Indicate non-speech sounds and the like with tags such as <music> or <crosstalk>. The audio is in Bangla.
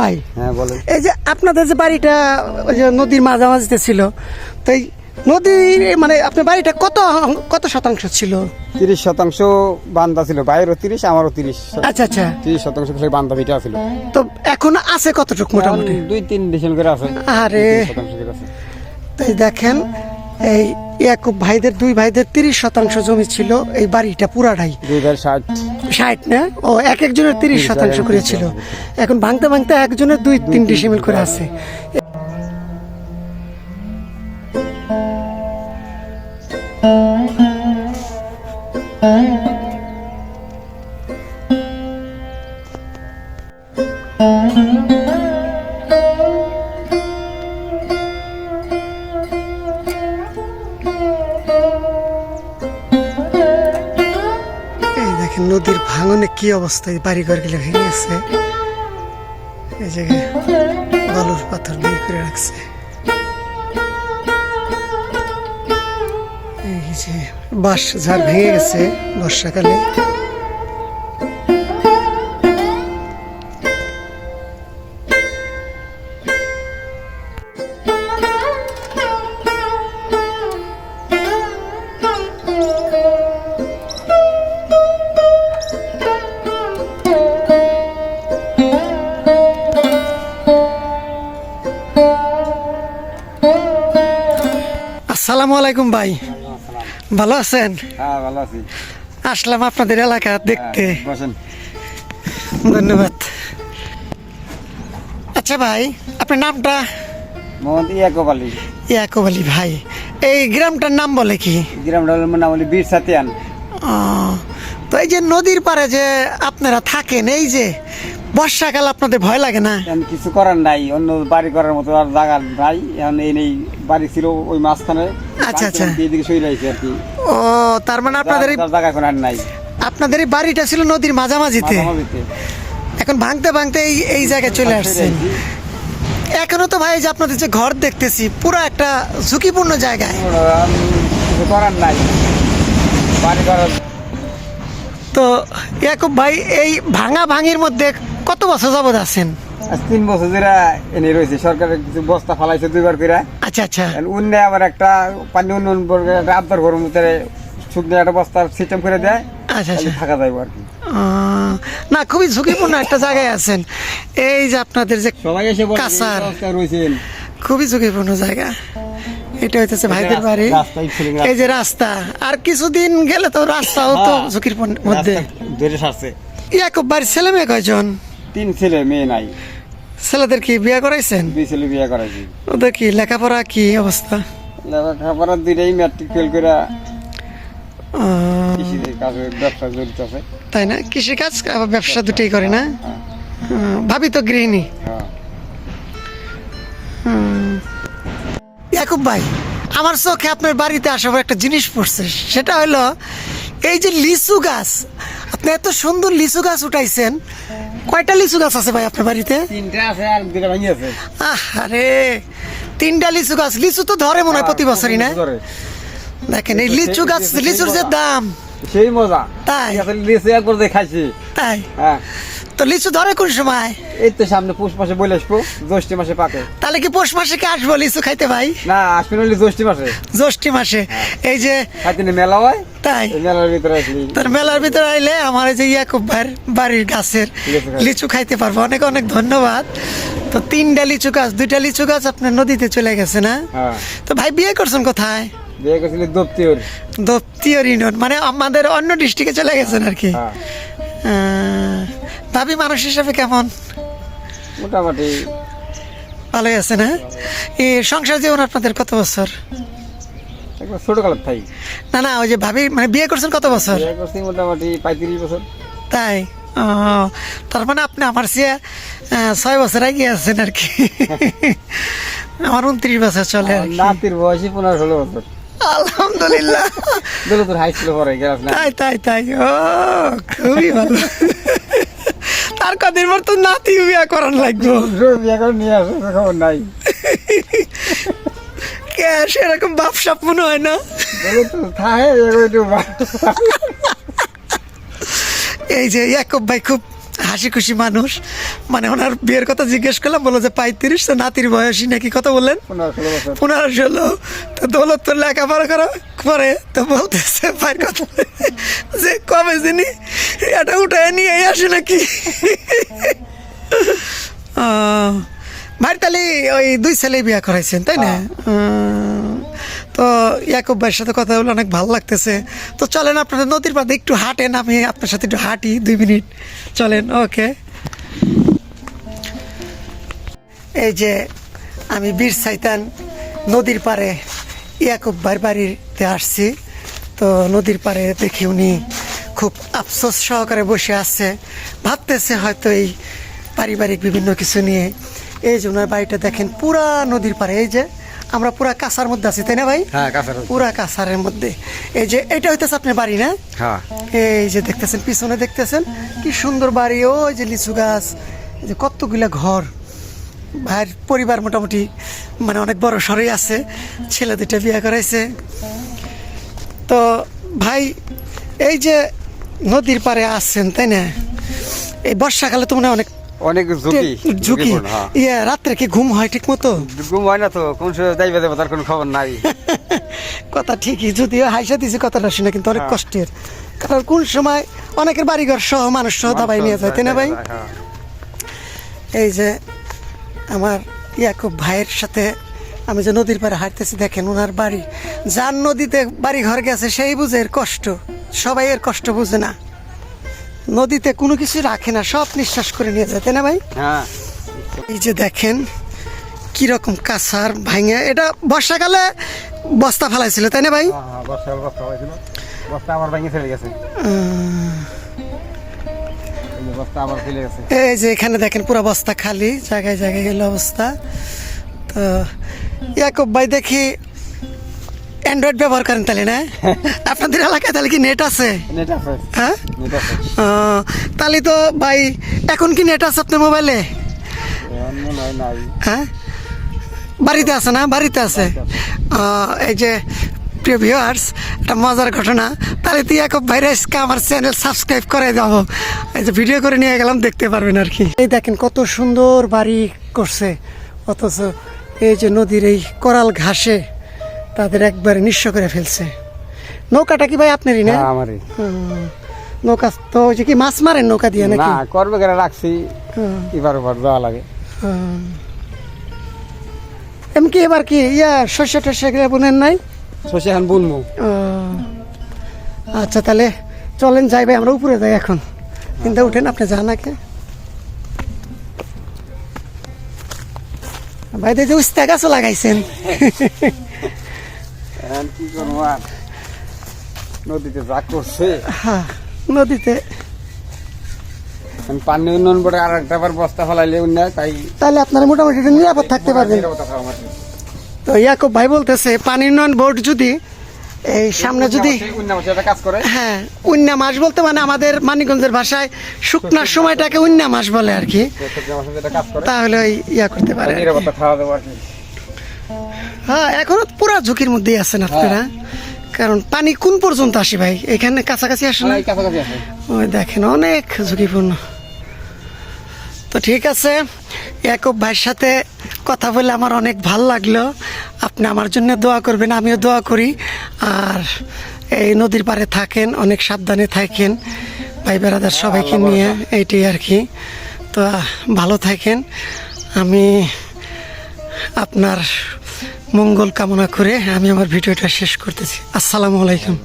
ভাই? হ্যাঁ এই যে আপনাদের যে বাড়িটা ওই যে নদীর মাঝামাঝিতে ছিল তো এই নদী মানে আপনার বাড়িটা কত কত শতাংশ ছিল? তিরিশ শতাংশ বান্দা ছিল বাইরেও তিরিশ আমারও তিরিশ। আচ্ছা আচ্ছা। তিরিশ শতাংশ খালি বান্ধা ভিটা ছিল। তো এখন আছে কতটুকু মোটামুটি? দুই তিন ডিসেল করে আছে। আরে তাই দেখেন এই ইয়াকুব ভাইদের দুই ভাইদের তিরিশ শতাংশ জমি ছিল এই বাড়িটা পুরাটাই। দুই হাজার ষাট। ষাট না? ও এক একজনের তিরিশ শতাংশ করে ছিল এখন ভাঙতে ভাঙতে একজনের দুই তিন ডিসিমিল করে আছে। এই নদীর ভাঙনে কি অবস্থা? এই বাড়ি ঘর গেলে ভেঙে গেছে। এই জায়গায় বালুর পাথর দিয়ে করে রাখছে। এই যে বাঁশ ঝাড় ভেঙে গেছে বর্ষাকালে। আসসালামু আলাইকুম ভাই। ভালো আছেন? হ্যাঁ ভালো আসলাম আপনাদের এলাকা দেখতে। হ্যাঁ, ধন্যবাদ। আচ্ছা ভাই আপনার নামটা? মোহাম্মদ ইয়াকুব আলী। ইয়াকুব আলী ভাই এই গ্রামটার নাম বলে কি? গ্রাম নাম বলি বীর সাতিয়ান। তো এই যে নদীর পাড়ে যে আপনারা থাকেন এই যে বর্ষাকাল আপনাদের ভয় লাগে না? কিছু করার নাই অন্য বাড়ি করার মতো আর জায়গা নাই। এখন এই নেই বাড়ি ছিল ওই মাঝখানে। আচ্ছা, আচ্ছা। এদিকে সই রয়েছে আর কি। ও তার মানে আপনাদের এই- জায়গা এখন আর নাই। আপনাদের এই বাড়িটা ছিল নদীর মাঝামাঝিতে। এখন ভাঙতে ভাঙতে এই এই জায়গায় চলে আসছেন। এখনও তো ভাই যে আপনাদের যে ঘর দেখতেছি পুরো একটা ঝুঁকিপূর্ণ জায়গায়। করার নাই। বাড়ি করার তো ইয়াকুব ভাই এই ভাঙা ভাঙির মধ্যে কত বছর যাবত আছেন? তিন বছর ধরে এনে রয়েছে। সরকারের কিছু বস্তা ফালাইছে দুইবার করে। আচ্ছা আচ্ছা। উন্নয় আবার একটা পানি উন্নয়ন বোর্ডের আবদার ঘরের মধ্যে শুকনো একটা বস্তার সিস্টেম করে দেয়। আচ্ছা আচ্ছা। থাকা যাবে আর কি। না খুবই ঝুঁকিপূর্ণ একটা জায়গায় আছেন। এই যে আপনাদের যে সবাই এসে কাঁচার। রয়েছেন। খুবই ঝুঁকিপূর্ণ জায়গা। এটা হইতেছে ভাইদের বাড়ি। এই যে রাস্তা। আর কিছুদিন গেলে তো রাস্তাও তো হ্যাঁ। ঝুঁকির মধ্যে। সারছে। ইয়াকুব বাড়ির ছেলে মেয়ে কয়জন? তিন ছেলে মেয়ে নাই। ছেলেদের কি বিয়ে করাইছেন? দুই ছেলে বিয়ে করাইছি। ওদের কি লেখাপড়া কি অবস্থা? লেখাপড়া দুইটাই ম্যাট্রিক ফেল করে কৃষির কাজে ব্যবসা জড়িত আছে। তাই না? কৃষিকাজ আবার ব্যবসা দুটোই করে না? হ্যাঁ। ভাবি তো গৃহিণী। হ্যাঁ। ইয়াকুব ভাই আমার চোখে আপনার বাড়িতে আসার পর একটা জিনিস পড়ছে। সেটা হলো এই যে লিচু গাছ আপনি এত সুন্দর লিচু গাছ উঠাইছেন কয়টা লিচু গাছ আছে ভাই আপনার বাড়িতে? তিনটা আছে আর দুটা ভাঙি আছে। আরে তিনটা লিচু গাছ। লিচু তো ধরে মনে হয় প্রতি বছরই না? দেখেন এই লিচু গাছ লিচুর যে দাম। সেই মজা। তাই? লিচু একবার দিয়ে খাইছি তাই? হ্যাঁ। তো লিচু ধরে কোন সময়? এই তো সামনে পৌষ মাসে বলে আসব জ্যৈষ্ঠ মাসে পাকে। তাহলে কি পৌষ মাসে কি আসব লিচু খাইতে ভাই? না আসবে না জ্যৈষ্ঠ মাসে। জ্যৈষ্ঠী মাসে। এই যে খাইতে মেলা হয় তাই। মেলার ভিতরে আসলি তোর মেলার ভিতরে আইলে আমার এই যে ইয়াকুব ভাইয়ের বাড়ির গাছের লিচু খাইতে পারব। অনেক অনেক ধন্যবাদ। তো তিনটা লিচু গাছ দুইটা লিচু গাছ আপনার নদীতে চলে গেছে না? হ্যাঁ। তো ভাই বিয়ে করছেন কোথায়? বিয়ে করছিলি দপ্তিওর। দপ্তিয়র ইউনিয়ন মানে আমাদের অন্য ডিস্ট্রিক্টে চলে গেছেন আর কি। হ্যাঁ। ভাবি মানুষ হিসাবে কেমন? মোটামুটি। ভালোই আছে না? এই সংসার জীবন আপনাদের কত বছর? একবার ছোট কালের থাই না না ওই যে ভাবি মানে বিয়ে করছেন কত বছর? মোটামুটি পঁয়ত্রিশ বছর। তাই? তার মানে আপনি আমার চেয়ে ছয় বছর আগে আছেন আর কি। <laughs> আমার উনত্রিশ বছর চলে আর নাতির বয়সী পনেরো ষোলো বছর। আলহামদুলিল্লাহ। দিল তোর হাই স্কুলে পড়ে গেলাস না। তাই তাই তাই। ও খুবই ভালো। তার কদিন পর তো নাতি বিয়া করান লাগবো। বিয়ে করে নিয়ে আসে খবর নাই। কে সেরকম বাপসাপ মনে হয় না? এই যে ইয়াকুব ভাই খুব হাসি খুশি মানুষ। মানে ওনার বিয়ের কথা জিজ্ঞেস করলাম বলল যে পঁয়ত্রিশ তো নাতির বয়সী নাকি কথা বললেন? পনেরো ষোলো তো দৌলত তো লেখাপড়া করা করে তো বলতেছে ভাইয়ের কথা। যে কবে যিনি এটা উঠায় নিয়ে আসে নাকি? ভাইয়ের তাহলে ওই দুই ছেলে বিয়ে করাইছেন তাই না? উম, তো ইয়াকুব ভাইয়ের সাথে কথা বলে অনেক ভালো লাগতেছে। তো চলেন আপনাদের নদীর পাড়ে একটু হাঁটেন, আমি আপনার সাথে একটু হাঁটি, দুই মিনিট। চলেন, ওকে। এই যে আমি বীর সাইতান নদীর পাড়ে ইয়াকুব ভাইয়ের বাড়িতে আসছি। তো নদীর পাড়ে দেখি উনি খুব আফসোস সহকারে বসে আছে। ভাবতেছে হয়তো এই পারিবারিক বিভিন্ন কিছু নিয়ে। এই যে ওনার বাড়িটা দেখেন, পুরা নদীর পাড়ে, এই যে। আমরা পুরা কাঁসার মধ্যে আছি তাই না ভাই? হ্যাঁ পুরা কাঁসারের মধ্যে। এই যে এটা হইতেছে আপনার বাড়ি না? হ্যাঁ। এই যে দেখতেছেন পিছনে দেখতেছেন কি সুন্দর বাড়ি। ওই যে লিচু গাছ যে কতগুলা ঘর। ভাইয়ের পরিবার মোটামুটি মানে অনেক বড় সরই আছে ছেলে দুটা বিয়ে করাইছে। তো ভাই এই যে নদীর পাড়ে আসছেন তাই না? এই বর্ষাকালে তো মনে অনেক অনেক ঝুঁকি। ঝুঁকি? হ্যাঁ। ইয়ে রাত্রে কি ঘুম হয় ঠিক মতো ঘুম হয় না তো কোন সময় যাইবে দেবো তার কোনো খবর নাই। <laughs> কথা ঠিকই যদিও হাইসা দিছি কথাটা শুনে কিন্তু অনেক কষ্টের। কারণ কোন সময় অনেকের বাড়িঘর সহ মানুষ সহ দাবাই নিয়ে যায় তাই না ভাই? হ্যাঁ। এই যে আমার ইয়াকুব ভাইয়ের সাথে আমি যে নদীর পাড়ে হাঁটতেছি দেখেন ওনার বাড়ি। যার নদীতে বাড়ি ঘর গেছে সেই বুঝে এর কষ্ট। সবাই এর কষ্ট বুঝে না। নদীতে কোনো কিছু রাখে না সব নিঃশ্বাস করে নিয়ে যায় তাই না ভাই? হ্যাঁ। এই যে দেখেন কীরকম কাঁসার ভাঙে। এটা বর্ষাকালে বস্তা ফেলাইছিল তাই না ভাই? হ্যাঁ, বস্তা বস্তা বস্তা আবার ভেঙে ফেলে এই যে বস্তা আবার ফেলে গেছে। এই যে এখানে দেখেন পুরো বস্তা খালি জায়গায় জায়গায় গেল অবস্থা। তো ইয়াকুব ভাই দেখি অ্যান্ড্রয়েড ব্যবহার করেন তাহলে না? <laughs> আপনাদের এলাকায় তাহলে কি নেট আছে? নেট আছে। হ্যাঁ? তাহলে তো ভাই এখন কি নেট আছে আপনার মোবাইলে হ্যাঁ বাড়িতে আছে না? বাড়িতে আছে? এই যে প্রিয় ভিউয়ার্স একটা মজার ঘটনা। তাহলে তুই এক ভাইরাসকে আমার চ্যানেল সাবস্ক্রাইব করে যাব এই যে ভিডিও করে নিয়ে গেলাম দেখতে পারবেন আর কি। এই দেখেন কত সুন্দর বাড়ি করছে। অথচ এই যে নদীর এই কোরাল ঘাসে তাদের একবারে নিঃস্ব করে ফেলছে। নৌকাটা কি ভাই আপনারই না? আমারই। নৌকা তো ওই যে কি মাছ মারেন নৌকা দিয়ে নাকি? না করবে কেন রাখছি। এবার ওপর দেওয়া লাগে। এমনকি এবার কি ইয়া শস্য টস্য বোনেন নাই? শশী এখন বুনবো। আচ্ছা তাহলে চলেন যাই ভাই আমরা উপরে যাই এখন। কিন্তু উঠেন আপনি যান নাকি ভাই দেখি উস্তা গাছও লাগাইছেন। এখন কি করব আর? নদীতে যা করছে। হ্যাঁ নদীতে। পানি উন্নয়ন বোর্ডে আর একটা বার বস্তা ফেলাইলে উন্নয় তাই তাহলে আপনারা মোটামুটি নিরাপদ থাকতে পারবেন। তো ইয়াকুব ভাই বলতেছে পানি উন্নয়ন বোর্ড যদি এই সামনে যদি হ্যাঁ উন্না মাস বলতে মানে আমাদের মানিকগঞ্জের ভাষায় শুকনার সময়টাকে উন্না মাস বলে আর কি। তাহলে ওই ইয়া করতে পারে হ্যাঁ এখনও পুরো ঝুঁকির মধ্যেই আছেন আপনারা। কারণ পানি কোন পর্যন্ত আসে ভাই? এখানে কাছাকাছি আসে না? ওই দেখেন অনেক ঝুঁকিপূর্ণ। তো ঠিক আছে ইয়াকুব ভাইয়ের সাথে কথা বলে আমার অনেক ভালো লাগল। আপনি আমার জন্য দোয়া করবেন আমিও দোয়া করি। আর এই নদীর পাড়ে থাকেন অনেক সাবধানে থাকেন। ভাই বেড়াদার সবাইকে নিয়ে এইটাই আর কি। তো ভালো থাকেন। আমি আপনার মঙ্গল কামনা করে আমি আমার ভিডিওটা শেষ করতেছি। আসসালামু আলাইকুম।